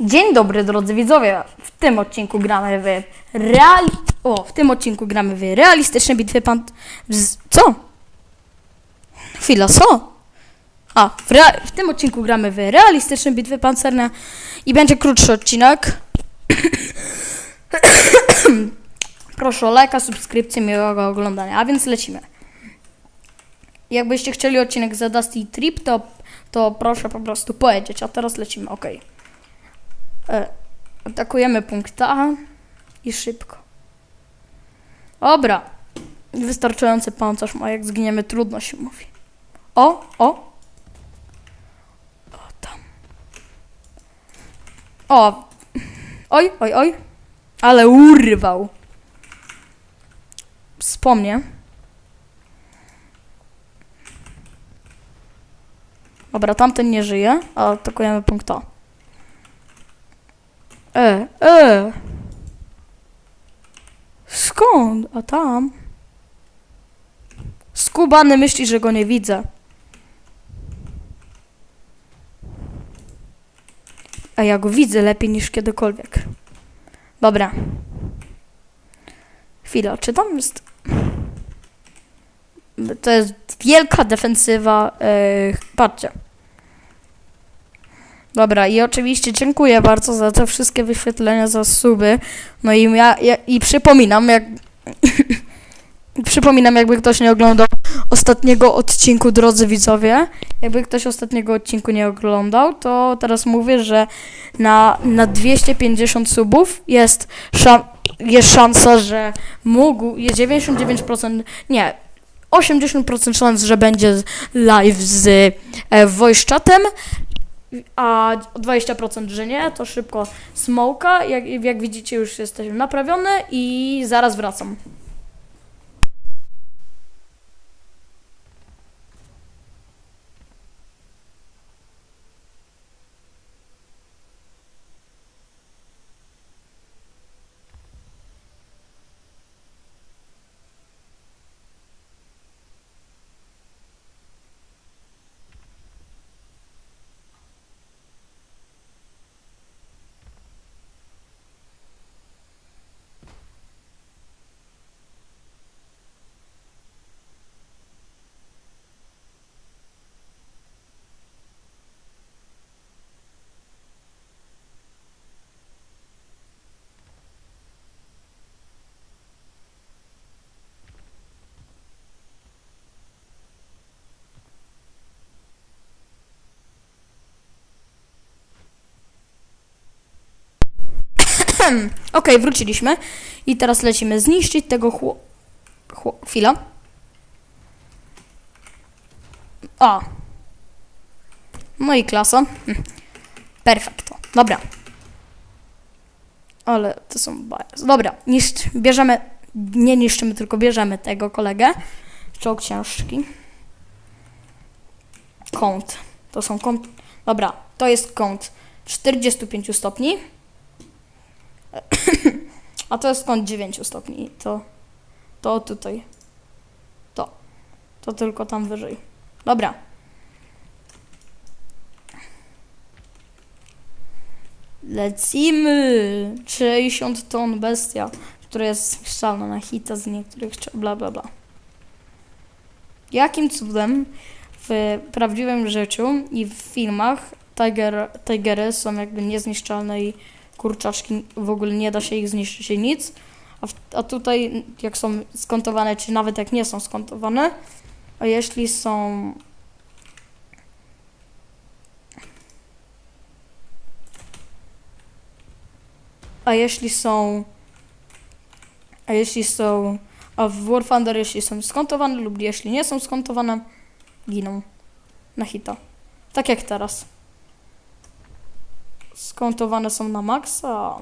Dzień dobry drodzy widzowie. W tym odcinku gramy w real... O, w tym odcinku gramy w realistyczne bitwy pan... Co? Chwila, co? A, w, rea... w tym odcinku gramy w realistyczne bitwy pancerne i będzie krótszy odcinek. Proszę o lajka, subskrypcję, miłego oglądania. A więc lecimy. Jakbyście chcieli odcinek za Dusty Trip, to, to proszę po prostu powiedzieć. A teraz lecimy, ok. E, atakujemy punkt A i szybko. Dobra. Wystarczający pancerz ma, jak zginiemy, trudno się mówi. O, o. O, tam. O. Oj, oj, oj. Ale urwał. Wspomnę. Dobra, tamten nie żyje, a atakujemy punkt A. E, e. Skąd? A tam? Skubany myśli, że go nie widzę. A ja go widzę lepiej niż kiedykolwiek. Dobra. Chwila, czy tam jest... To jest wielka defensywa. Yy, patrzcie. Dobra, i oczywiście dziękuję bardzo za te wszystkie wyświetlenia, za suby. No i ja, ja i przypominam, jak przypominam, jakby ktoś nie oglądał ostatniego odcinku, drodzy widzowie. Jakby ktoś ostatniego odcinku nie oglądał, to teraz mówię, że na, na 250 subów jest, szan, jest szansa, że mógł, jest 99%, nie, 80% szans, że będzie live z e, voice chatem, a 20%, że nie, to szybko smoka. Jak, jak widzicie, już jesteśmy naprawione i zaraz wracam. Okej, wróciliśmy. I teraz lecimy zniszczyć tego chło... chło... Chwila. A. No i klasa. Hm. Perfekto. Dobra. Ale to są bias. Dobra, niszcz... bierzemy... Nie niszczymy, tylko bierzemy tego kolegę. Czołg ciężki. Kąt. To są kąt... Dobra, to jest kąt 45 stopni. A to jest kąt 9 stopni. To, to tutaj. To. To tylko tam wyżej. Dobra. Lecimy! 60 ton bestia, która jest zniszczalna na hita z niektórych, bla bla bla. Jakim cudem w prawdziwym życiu i w filmach tiger, tigery są jakby niezniszczalne i kurczaczki w ogóle nie da się ich zniszczyć i nic. A, w, a tutaj jak są skontowane, czy nawet jak nie są skontowane, a jeśli są a jeśli są a jeśli są a w War Thunder jeśli są skontowane lub jeśli nie są skontowane giną na hita. Tak jak teraz skontowane są na maksa.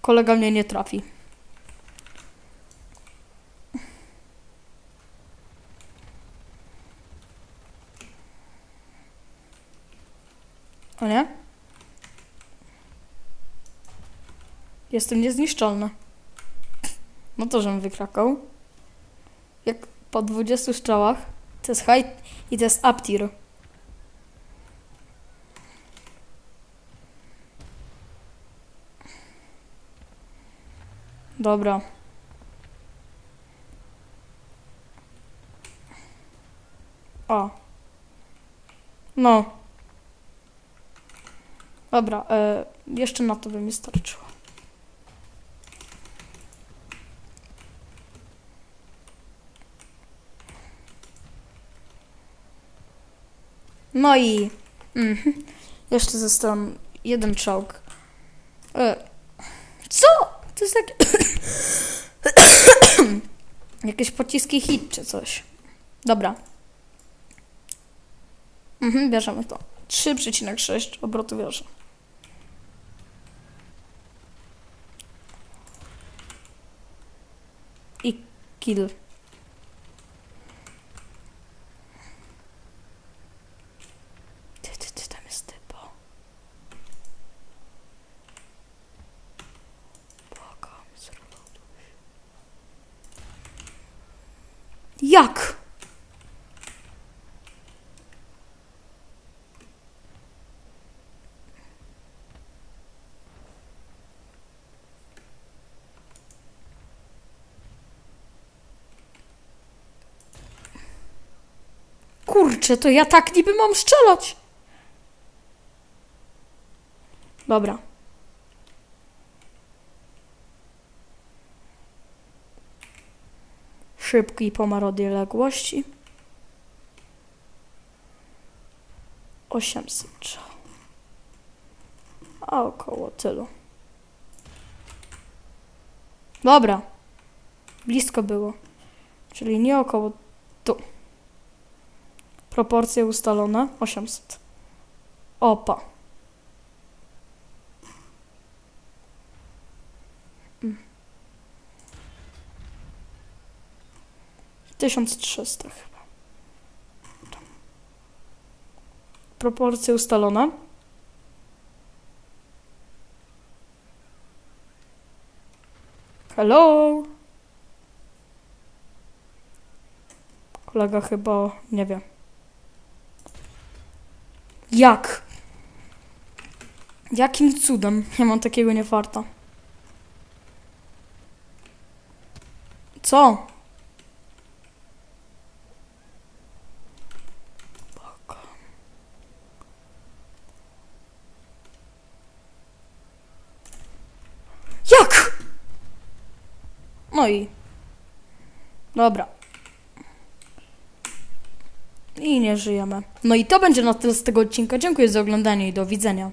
Kolega mnie nie trafi. O nie? Jestem niezniszczalny. No to, żebym wykrakał. Po 20 strzałach. To jest high i to jest up. Dobra. O. No. Dobra, e, jeszcze na to by mi starczyło. No i mhm. jeszcze ze stron jeden czołg. E, co? To jest takie... Jakieś pociski hit czy coś. Dobra. Mhm, bierzemy to. 3,6 obrotu wieży. I kill. Jak? Kurczę, to ja tak niby mam strzelać. Dobra. Szybki pomar odległości. 800 strzał. A około tylu. Dobra. Blisko było. Czyli nie około tu. Proporcje ustalone 800. Opa. 1300 chyba. Proporcje ustalone. Hello? Kolega chyba nie wie. Jak? Jakim cudem ja mam takiego niefarta? Co? Boga. Jak? No i... Dobra. I nie żyjemy. No i to będzie na tyle z tego odcinka. Dziękuję za oglądanie i do widzenia.